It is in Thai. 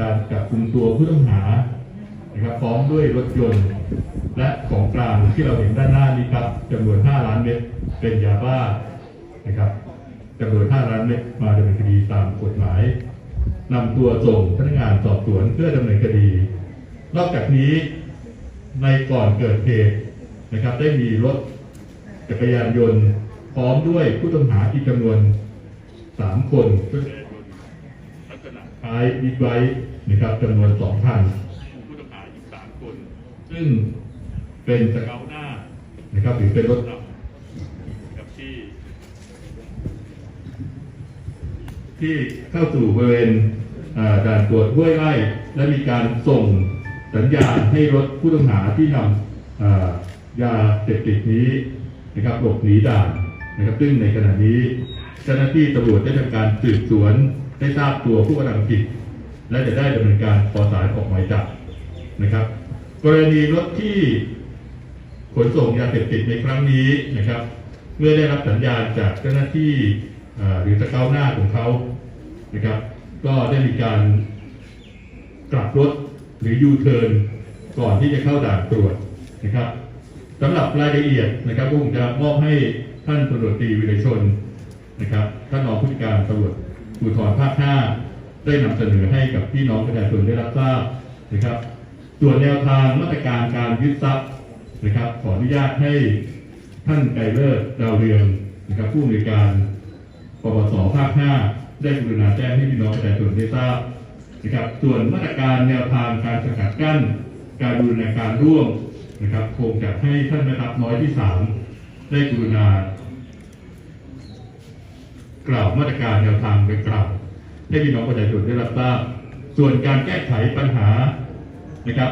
การจับกลุ่มตัวผู้ต้องหานะครับพร้อมด้วยรถยนต์ และของกลางที่เราเห็นด้านหน้านี้ครับจำนวน 5 ล้านเม็ดเป็นยาบ้านะครับจำนวน 5 ล้านเม็ดมาดำเนินคดีตามกฎหมายนำตัวส่งพนักงานสอบสวนเพื่อดำเนินคดี นอกจากนี้ในก่อนเกิดเหตุนะครับ ได้มีรถจักรยานยนต์ พร้อมด้วยผู้ต้องหาอีกจำนวนสามคน ท้ายบิ๊กไบค์นะครับจำนวนสองคันผู้ต้องหาอีกสามคน ซึ่งเป็นสเกาหน้านะครับหรือเป็นรถนำกับที่ ที่เข้าสู่บริเวณด่านตรวจห้วยไร่และมีการส่งสัญญาณให้รถผู้ต้องหาที่นำยาเสพติดนี้นะครับหลบหนีด่านนะครับซึ่งในขณะนี้ เจ้าหน้าที่ตำรวจได้ทำการสืบสวนได้ทราบตัวผู้กระทำผิด และจะได้ดำเนินการขอสารออกหมายจับนะครับ กรณีรถที่ขนส่งยาเสพติดในครั้งนี้นะครับ เมื่อได้รับสัญญาณจากเจ้าหน้าที่หรือสเกาหน้าของเขานะครับ ก็ได้มีการกลับรถหรือยูเทิร์นก่อนที่จะเข้าด่านตรวจนะครับสำหรับรายละเอียดนะครับก็คงจะมอบให้ท่านตำรวจตรีวิรชน นะครับท่านรองผู้การตำรวจภูธรภาค5ได้นำเสนอให้กับพี่น้องประชาชนได้รับทราบนะครับ ส่วนแนวทางมาตรการการยึดทรัพย์นะครับ ขออนุญาตให้ท่านไกเลิศดาวเรืองนะครับ ผู้อำนวยการปปสภาค5ได้กรุณาแจ้งให้พี่น้องประชาชนได้ทราบนะครับส่วนมาตรการแนวทางการสกัดกั้น การบูรณาการร่วมนะครับคงจะให้ท่านแม่ทัพน้อยที่ 3 ได้กรุณา กล่าวมาตรการแนวทางดังกล่าวให้พี่น้องประชาชนได้รับทราบส่วนการแก้ไขปัญหานะครับ